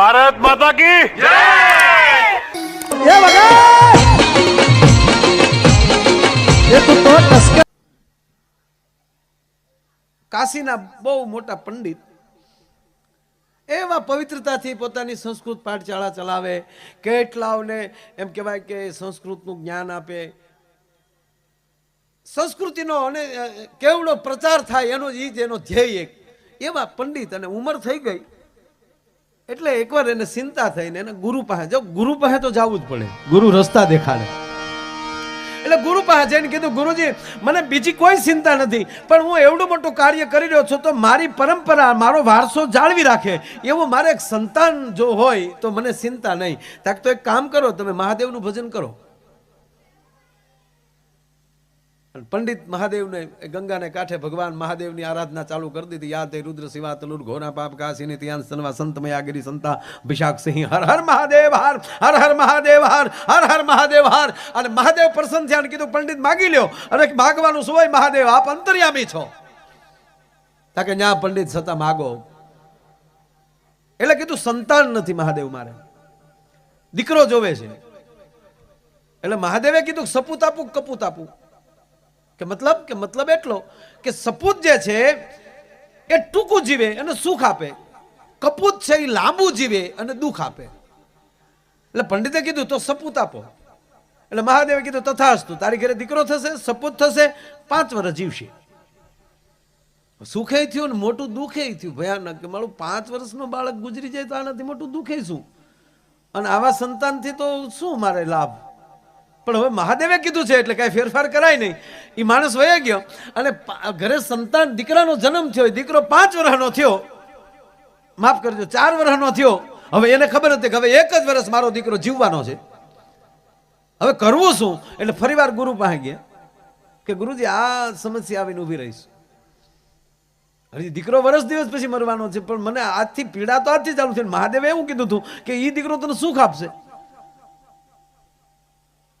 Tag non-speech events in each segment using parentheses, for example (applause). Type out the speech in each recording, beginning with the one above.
ભારત માતા કી એ એ ટસકા કાશીના બહુ મોટા પંડિત એવા પવિત્રતાથી પોતાની સંસ્કૃત પાઠશાળા ચલાવે, કેટલાઓને એમ કહેવાય કે સંસ્કૃતનું જ્ઞાન આપે. સંસ્કૃતિનો અને કેવડો પ્રચાર થાય એનો ઈ જ એનો ધ્યેય એક. એવા પંડિત અને ઉંમર થઈ ગઈ. એટલે એકવાર એને ચિંતા થઈને એને ગુરુ પાસે જો ગુરુ પાસે તો જવું જ પડે. ગુરુ રસ્તા દેખાડે. એટલે ગુરુ પાસે જઈને કીધું ગુરુજી મને બીજી કોઈ ચિંતા નથી પણ હું એવડું મોટું કાર્ય કરી રહ્યો છું તો મારી પરંપરા મારો વારસો જાળવી રાખે. એવું મારે એક સંતાન જો હોય તો મને ચિંતા નહીં. તાક તો એક કામ કરો તમે મહાદેવનું ભજન કરો. અને પંડિત મહાદેવને ગંગાને કાંઠે ભગવાન મહાદેવની આરાધના ચાલુ કરી દીધી. યાદ રુદ્ર શિવા તલુર ઘોરા પાપ કાશીની ત્યાં સનવા સંતમયા ગિરી સંતા અભિષાક સિંહ, હર હર મહાદેવ, હર હર હર મહાદેવ, હર હર હર મહાદેવ, હર. અને મહાદેવ પ્રસન્ન થયા અને કીધું, પંડિત, માગી લ્યો. અને માગવાનું શું હોય? મહાદેવ, આપ અંતર્યામી છો. તાકે ન્યા પંડિત, સતા માગો. એટલે કીધું, સંતાન નથી મહાદેવ મારે. દીકરો જોવે છે. એટલે મહાદેવે કીધું સપૂત આપું કપૂત આપું કે મતલબ કે મતલબ એટલો કે સપૂત જે છે, એ ટૂંકું જીવે અને સુખ આપે. કપૂત છે એ લાંબુ જીવે અને દુઃખ આપે. એટલે પંડિતે કીધું, તો સપૂત આપો. એટલે મહાદેવે કીધું, તથાસ્તુ, તારી ઘરે દીકરો થશે, સપૂત થશે, પાંચ વર્ષ જીવશે. સુખે થયું ને મોટું દુઃખે થયું. ભયાનક કે મારું પાંચ વર્ષનો બાળક ગુજરી જાય તો આનાથી મોટું દુઃખે શું? અને આવા સંતાનથી તો શું મારે લાભ? પણ હવે મહાદેવે કીધું છે એટલે કાંઈ ફેરફાર કરાય નહીં. એ માણસ વયા ગયો. અને ઘરે સંતાન દીકરાનો જન્મ થયો. દીકરો પાંચ વર્ષનો થયો. માફ કરજો, ચાર વર્ષનો થયો. હવે એને ખબર હતી કે હવે એક જ વર્ષ મારો દીકરો જીવવાનો છે. હવે કરવું શું? એટલે ફરીવાર ગુરુ પાસે ગયા કે ગુરુજી, આ સમસ્યા આવીને ઊભી રહીશ. હજી દીકરો વર્ષ દિવસ પછી મરવાનો છે, પણ મને આજથી પીડા તો આજથી ચાલુ છે. મહાદેવે એવું કીધું હતું કે એ દીકરો તને સુખ આપશે.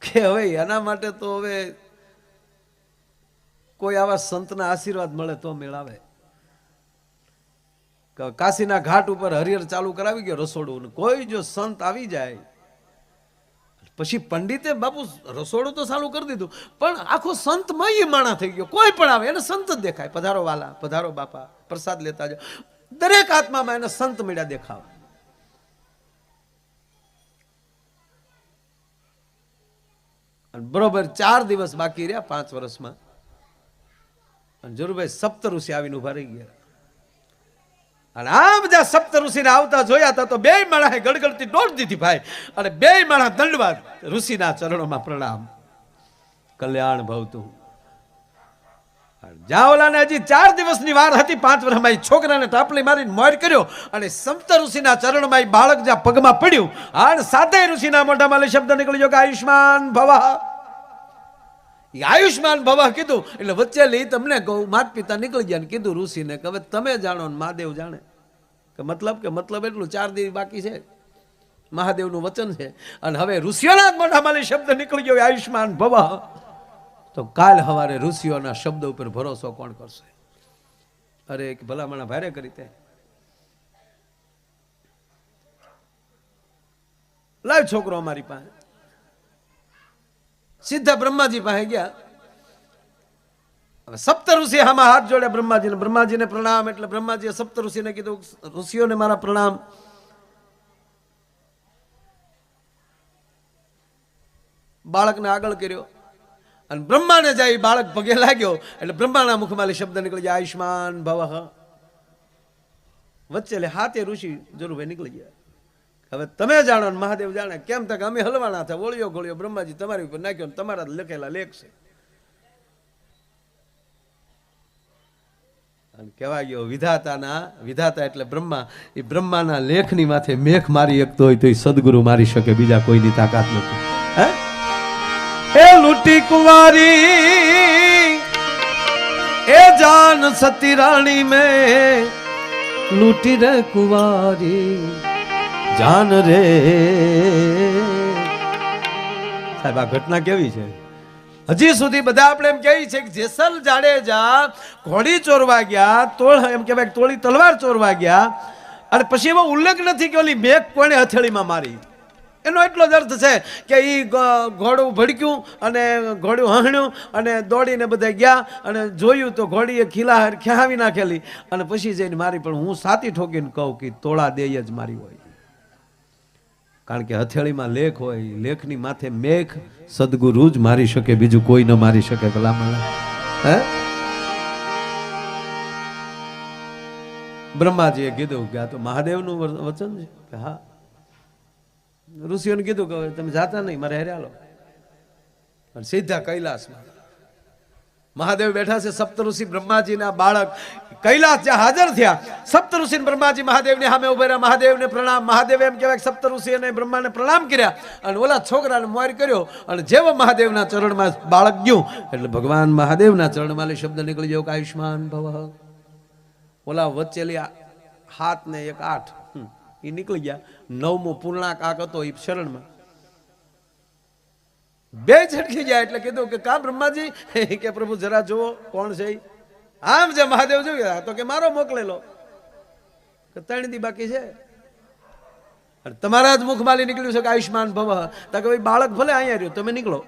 કે હવે એના માટે તો હવે કોઈ આવા સંતના આશીર્વાદ મળે તો મેળાવે. કાશીના ઘાટ ઉપર હરિહર ચાલુ કરાવી ગયો રસોડું. કોઈ જો સંત આવી જાય, પછી પંડિતે બાપુ રસોડું તો ચાલુ કરી દીધું, પણ આખો સંતમય માણા થઈ ગયો. કોઈ પણ આવે, એને સંત જ દેખાય. પધારો વાલા, પધારો બાપા, પ્રસાદ લેતા જાઓ. દરેક આત્મામાં એને સંત મળ્યા દેખાવ. અને બરોબર ચાર દિવસ બાકી રહ્યા પાંચ વર્ષમાં. અને જરૂરભાઈ સપ્ત ઋષિ આવીને ઊભા રહી ગયા. અને આ બધા સપ્ત ઋષિને આવતા જોયા હતા તો બે માણસે ગડગડતી દોડ દીધી ભાઈ. અને બે માળા દંડવાદ ઋષિના ચરણોમાં પ્રણામ. કલ્યાણ ભવતું. જ્યાં ઓલાને હજી ચાર દિવસની વાર હતી. પાંચ વર્ષમાં છોકરાને ટાપલી મારીને મોર કર્યો અને સમત ઋષિના ચરણમાં બાળક જ્યાં પગમાં પડ્યું હાડ સાથે ઋષિના મોઢામાં શબ્દ નીકળ્યો કે, આયુષ્માન ભવા. આયુષ્માન ભવા કીધું. એટલે વચ્ચે લઈ તમને કહું માત પિતા નીકળી ગયા કીધું ઋષિને કે, હવે તમે જાણો ને મહાદેવ જાણે. કે મતલબ કે મતલબ એટલું, ચાર દિવસ બાકી છે. મહાદેવનું વચન છે. અને હવે ઋષિઓના જ મોઢામાં શબ્દ નીકળી ગયો આયુષ્માન ભવ. તો કાલ હવારે ઋષિઓના શબ્દ ઉપર ભરોસો કોણ કરશે? અરે, એક ભલામણા ભારે કરી તે. લાવ છોકરો અમારી પાસે. સીધા બ્રહ્માજી પાસે ગયા. સપ્ત ઋષિ આમાં હાથ જોડ્યા બ્રહ્માજીને. બ્રહ્માજીને પ્રણામ એટલે બ્રહ્માજીએ સપ્ત ઋષિને કીધું, ઋષિઓને મારા પ્રણામ. બાળકને આગળ કર્યો. અને બ્રહ્માને જાય બાળક પગે લાગ્યો, એટલે બ્રહ્માના મુખમાં શબ્દ નીકળી જાય, આયુષ્માન ભવ. વચ્ચે એટલે હાથે ઋષિ જરૂર નીકળી ગયા. હવે તમે જાણો ને મહાદેવ જાણે કેમ તક અમે હલવાના હતા ઓળિયો ગોળિયો બ્રહ્માજી તમારી ઉપર નાખ્યો તમારા લખેલા લેખ છે. અને કહેવા ગયો, વિધાતાના, વિધાતા એટલે બ્રહ્મા. એ બ્રહ્માના લેખની માથે મેખ મારી શકતો હોય તો એ સદગુરુ મારી શકે, બીજા કોઈની તાકાત નથી. હે? એ લૂટી કુંવારી, એ જાન સતી રાણી મેં લૂટી રે કુંવારી. જાન રે. સાહેબ, આ ઘટના કેવી છે? હજી સુધી બધા આપણે એમ કહીએ છે કે જેસલ જાડેજા ઘોડી ચોરવા ગયા, તોળ, એમ કહેવાય તોળી તલવાર ચોરવા ગયા. અને પછી એમાં ઉલ્લેખ નથી કે ઓલી મેઘ કોણે હથેળીમાં મારી. એનો એટલો જ અર્થ છે કે એ ઘોડું ભડક્યું અને ઘોડું હણ્યું અને દોડીને બધા ગયા અને જોયું તો ઘોડીએ ખીલા ખ્યાવી નાખેલી અને પછી જઈને મારી પણ હું સાતી ઠોકીને કહું કે તોળા દેય જ મારી હોય. કારણ કે હથેળીમાં લેખ હોય, લેખની માથે મેઘ, સદગુરુ જ મારી શકે, બીજું કોઈ ન મારી શકે પેલા માણસ હે? બ્રહ્માજીએ કીધું કે આ તો મહાદેવનું વચન છે. કે હા. ઋષિઓને કીધું કે તમે જાતા નહીં, મારે હેરે હાલો. અને સીધા કૈલાસમાં. મહાદેવ બેઠા છે સપ્ત ઋષિ બ્રહ્માજીના બાળક. કૈલાસ જ્યાં હાજર થયા સપ્ત ઋષિ બ્રહ્માજી મહાદેવની સામે ઊભા રહ્યા. મહાદેવને પ્રણામ. મહાદેવ એમ કહેવાય સપ્ત ઋષિ અને બ્રહ્માને પ્રણામ કર્યા. અને ઓલા છોકરાને મોર કર્યો. અને જેવો મહાદેવના ચરણમાં બાળક ગયું, એટલે ભગવાન મહાદેવના ચરણમાં લે શબ્દ નીકળી ગયો કે આયુષ્માન ભવ. ઓલા વચ્ચેલી હાથ ને એક આઠ એ નીકળી ગયા. નવમો પૂર્ણાંક આક હતો એ શરણમાં. બે ઝટકી ગયા એટલે કીધું કે, કા બ્રહ્માજી? (laughs) કે, પ્રભુ, જરા જુઓ કોણ છે? આમ છે મહાદેવ જોયું તો કે મારો મોકલેલો. કે, ત્રણ દી બાકી છે. તમારા જ મુખમાંથી નીકળ્યું છે કે આયુષ્માન ભવ. તો કે ભાઈ, બાળક ભલે અહીંયા રહ્યો, તમે નીકળો.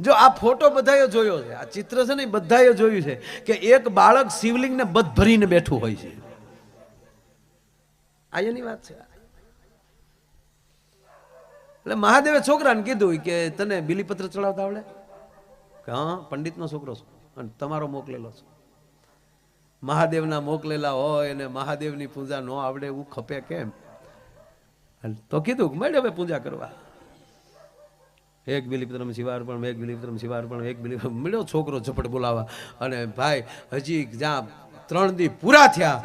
જો આ ફોટો બધાએ જોયો છે, આ ચિત્ર છે ને બધાએ જોયું છે કે એક બાળક શિવલિંગને બધ ભરીને બેઠું હોય છે. આ એની વાત છે. એટલે મહાદેવે છોકરાને કીધું કે તને બિલીપત્ર ચડાવતા આવડે? કે હા, પંડિતનો છોકરો છું અને તમારો મોકલેલો છું. મહાદેવના મોકલેલા હોય અને મહાદેવની પૂજા ન આવડે એવું ખપે કેમ? તો કીધું કે મળે હવે પૂજા કરવા. એક બિલીપત્રમ શિવાર્પણ એક બિલીપત્રમ શિવાર્પણ એક બિલી મળ્યો છોકરો ઝપટ બોલાવા અને ભાઈ, હજી જ્યાં ત્રણ દી પૂરા થયા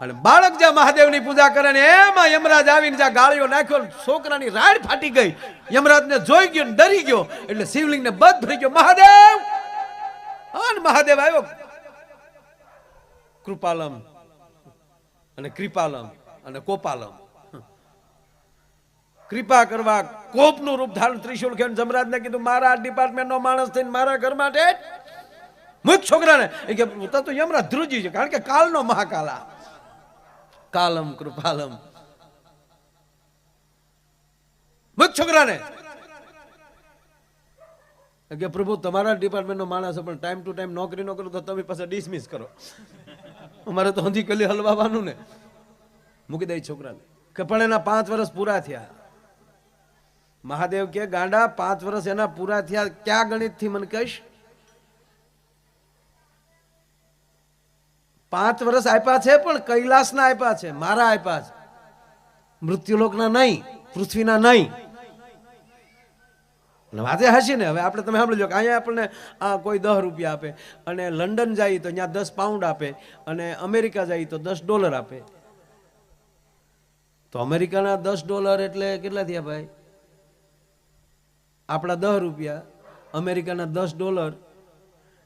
અને બાળક જ્યાં મહાદેવની પૂજા કરે ને એમાં યમરાજ આવીને જ્યાં ગાળીઓ નાખ્યો છોકરાની રાડ ફાટી ગઈ. યમરાજને જોઈ ગયો ડરી ગયો. એટલે શિવલિંગને બધ ભરી ગયો. મહાદેવ! અને મહાદેવ આવ્યો. કૃપાલમ અને કૃપાલમ અને કોપાલમ. કૃપા કરવા કોપનું રૂપ ધારણ ત્રિશુલ ખેન જમરાજને કીધું, મારા ડિપાર્ટમેન્ટનો માણસ થઈને મારા ઘર માટે મુખ છોકરાને. એ કે તો યમરાજ ધ્રુજી છે, કારણ કે કાલનો મહાકાલા. કાલમ, કૃપાલમ. મુખ છોકરાને. કે પ્રભુ, તમારા ડિપાર્ટમેન્ટનો માણસ પણ ટાઈમ ટુ ટાઈમ નોકરી ન કરો તો તમે પાસે ડિસમિસ કરો. અમારે તો હજી કલી હલવાવાનું ને. મૂકી દઈ છોકરાને. કે પણ એના પાંચ વર્ષ પૂરા થયા. મહાદેવ કે, ગાંડા, પાંચ વર્ષ એના પૂરા થયા, ક્યાં ગણિતથી મને કહીશ? પાંચ વર્ષ આપ્યા છે પણ કૈલાસના આપ્યા છે, મારા આપ્યા છે. મૃત્યુલોકના નહીં, પૃથ્વીના નહીં. વાતે હશે ને, હવે આપણે તમે સાંભળજો કે અહીંયા આપણને, આ કોઈ દસ રૂપિયા આપે, અને લંડન જાય તો ત્યાં દસ પાઉન્ડ આપે, અને અમેરિકા જાય તો દસ ડોલર આપે. તો અમેરિકાના દસ ડોલર એટલે કેટલા થયા ભાઈ? આપણા દસ રૂપિયા, અમેરિકાના દસ ડોલર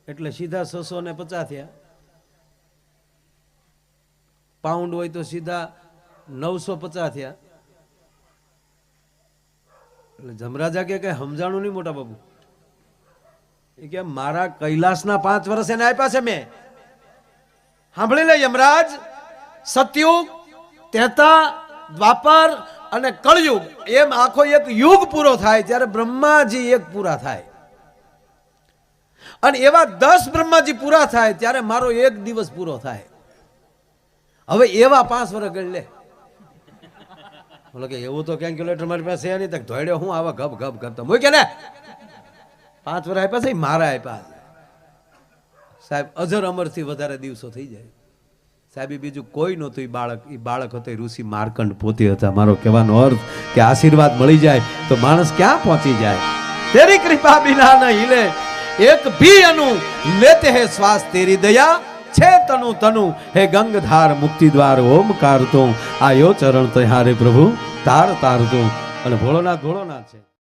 એટલે સીધા છસો ને પચાસ થયા. પાઉન્ડ હોય તો સીધા નવસો પચાસ થયા. એટલે જમરાજા કે કઈ સમજાણું નહીં મોટા બાબુ એ કે મારા કૈલાસના પાંચ વર્ષ એને આપ્યા છે મેં. સાંભળી લે યમરાજ, સતયુગ તેતા દ્વાપર અને કળયુગ, એમ આખો એક યુગ પૂરો થાય ત્યારે બ્રહ્માજી એક પૂરા થાય. અને એવા દસ બ્રહ્માજી પૂરા થાય ત્યારે મારો એક દિવસ પૂરો થાય. હવે એવા પાસવર્ડ ગણ લે. બોલો કે એવું તો કેલ્ક્યુલેટર મારી પાસે નહીં તક ધોડ્યો હું આવા ગપ ગપ ગપ મૂકે ને. પાંચ વર્ષ આપ્યા છે મારા આપ્યા સાહેબ, અજર અમરથી વધારે દિવસો થઈ જાય. સાહેબ એ બીજું કોઈ નહોતું એ બાળક એ બાળક હતો એ ઋષિ માર્કંડ પોતે હતા. મારો કહેવાનો અર્થ કે આશીર્વાદ મળી જાય તો માણસ ક્યાં પહોંચી જાય? તેરી કૃપા બિના ન હિલે એક ભી અનુ લેતે હે શ્વાસ તેરી દયા. છે તનુ તનુ. હે ગંગધાર મુક્તિ દ્વાર ઓમકાર તું. આયો ચરણ તહારે પ્રભુ, તાર તાર અને ભોળોનાથ ભોળોનાથ છે.